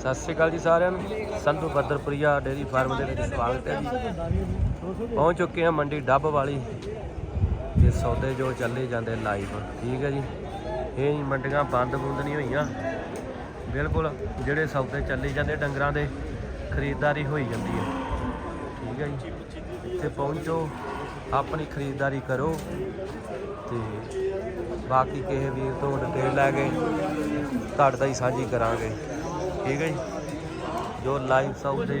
ਸਤਿ ਸ਼੍ਰੀ ਅਕਾਲ ਜੀ ਸਾਰਿਆਂ ਨੂੰ। ਸੰਧੂ ਬੱਦਰਪੁਰੀਆ ਡੇਰੀ ਫਾਰਮ ਦੇ ਵਿੱਚ ਸਵਾਗਤ ਹੈ ਜੀ। ਪਹੁੰਚ ਚੁੱਕੇ ਹਾਂ ਮੰਡੀ ਡੱਬ ਵਾਲੀ ਤੇ ਸੌਦੇ ਜੋ ਚੱਲੇ ਜਾਂਦੇ ਲਾਈਵ ਠੀਕ ਹੈ ਜੀ। ਇਹ ਮੰਡੀਆਂ ਬੰਦ ਬੁੰਦ ਨਹੀਂ ਹੋਈਆਂ। ਬਿਲਕੁਲ ਜਿਹੜੇ ਸੌਦੇ ਚੱਲੇ ਜਾਂਦੇ ਡੰਗਰਾਂ ਦੇ, ਖਰੀਦਦਾਰੀ ਹੋਈ ਜਾਂਦੀ ਹੈ। ਠੀਕ ਹੈ ਜੀ। ਇੱਥੇ ਪਹੁੰਚੋ, ਆਪਣੀ ਖਰੀਦਦਾਰੀ ਕਰੋ। ਤੇ ਬਾਕੀ ਕਿਸੇ ਵੀਰ ਤੋਂ ਡਿਟੇਲ ਲੈ ਕੇ ਤੁਹਾਡੇ ਦਾ ਹੀ ਸਾਂਝੀ ਕਰਾਂਗੇ। ਠੀਕ ਹੈ ਜੀ। ਜੋ ਲਾਈਵ ਸੌਦੇ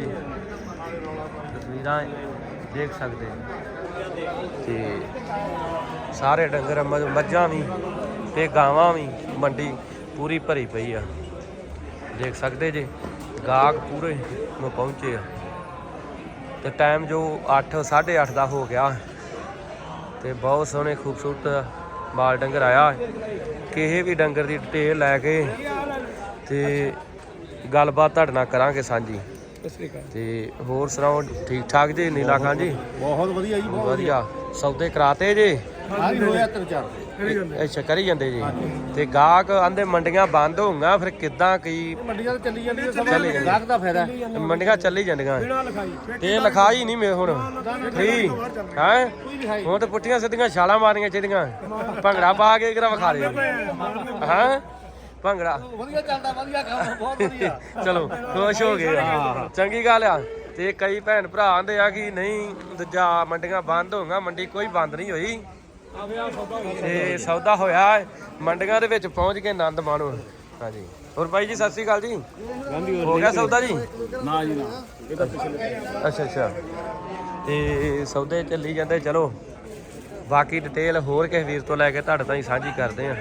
ਤਸਵੀਰਾਂ ਦੇਖ ਸਕਦੇ ਹੋ। ਤੇ ਸਾਰੇ ਡੰਗਰ ਮੱਝਾਂ ਵੀ ਤੇ ਗਾਵਾਂ ਵੀ ਮੰਡੀ ਪੂਰੀ ਭਰੀ ਪਈ ਆ। ਦੇਖ ਸਕਦੇ ਜੇ, ਗਾਹਕ ਪੂਰੇ ਨੂੰ ਪਹੁੰਚੇ ਆ। ਤੇ ਟਾਈਮ ਜੋ 8 8:30 ਦਾ ਹੋ ਗਿਆ। ਤੇ ਬਹੁਤ ਸੋਹਣੇ ਖੂਬਸੂਰਤ ਮਾਲ ਡੰਗਰ ਆਇਆ। ਕਿਸੇ ਵੀ ਡੰਗਰ ਦੀ ਡਿਟੇਲ ਲੈ ਕੇ ਤੇ ਗੱਲਬਾਤ ਤੁਹਾਡੇ ਨਾਲ ਕਰਾਂਗੇ ਸਾਂਝੀ। ਤੇ ਹੋਰ ਸੁਣਾਓ ਠੀਕ ਠਾਕ ਜੀ? ਨੀਲਾ ਖਾਨ ਜੀ? ਬਹੁਤ ਵਧੀਆ ਜੀ ਬਹੁਤ ਵਧੀਆ। ਸੌਦੇ ਕਰਾਤੇ ਜੇ? ਹਾਂਜੀ ਹੋਇਆ ਤਿੰਨ ਚਾਰ। ਅੱਛਾ ਕਰੀ ਜਾਂਦੇ ਜੀ। ਤੇ ਗਾਹਕ ਆਂਦੇ ਮੰਡੀਆਂ ਬੰਦ ਹੋਊਗਾ ਫਿਰ ਕਿੱਦਾਂ ਕੀ? ਮੰਡੀਆਂ ਤੇ ਚੱਲੀ ਜਾਂਦੀ ਹੈ ਚੱਲੀ ਸਮਾਂ ਜਾਂਦੀ। ਗਾਹਕ ਦਾ ਫਾਇਦਾ। ਮੰਡੀਆਂ ਚੱਲੀ ਜਾਂਦੀਆਂ। ਤੇ ਲਿਖਾਈ ਨਹੀਂ ਹੁਣ। ਫ੍ਰੀ। ਹੈ? ਹੁਣ ਤੇ ਪੁੱਠੀਆਂ ਸਿੱਧੀਆਂ ਛਾਲਾਂ ਮਾਰਨੀਆਂ ਚਾਹੀਦੀਆਂ ਭੰਗੜਾ ਪਾ ਕੇ ਕਿਹੜਾ ਵਿਖਾ ਦੇ ਹਾਂ? ਭੰਗੜਾ। ਵਧੀਆ ਚੱਲਦਾ ਵਧੀਆ ਕੰਮ ਬਹੁਤ ਵਧੀਆ। ਚਲੋ ਖੁਸ਼ ਹੋ ਗਏ ਆ। ਚੰਗੀ ਗੱਲ ਆ। ਤੇ ਕਈ ਭੈਣ ਭਰਾ ਆਂਦੇ ਆ ਕਿ ਨਹੀਂ ਦੂਜਾ ਮੰਡੀਆਂ ਬੰਦ ਹੋਊਗਾ ਮੰਡੀ ਕੋਈ ਬੰਦ ਨਹੀਂ ਹੋਈ। ਤੇ ਸੌਦਾ ਹੋਇਆ ਹੈ। ਮੰਡੀਆਂ ਦੇ ਵਿੱਚ ਪਹੁੰਚ ਕੇ ਆਨੰਦ ਮਾਣੋ। ਹਾਂਜੀ। ਹੋਰ ਬਾਈ ਜੀ ਸਤਿ ਸ੍ਰੀ ਅਕਾਲ ਜੀ। ਹੋ ਗਿਆ ਸੌਦਾ ਜੀ? ਨਾ ਜੀ ਨਾ। ਇਹ ਤਾਂ ਪਿਛਲੇ ਅੱਛਾ ਅੱਛਾ। ਤੇ ਸੌਦੇ ਚੱਲੀ ਜਾਂਦੇ ਚਲੋ। ਬਾਕੀ ਡਿਟੇਲ ਹੋਰ ਕਿਸੇ ਵੀਰ ਤੋਂ ਲੈ ਕੇ ਤੁਹਾਡੇ ਤਾਈਂ ਸਾਂਝੀ ਕਰਦੇ ਆ।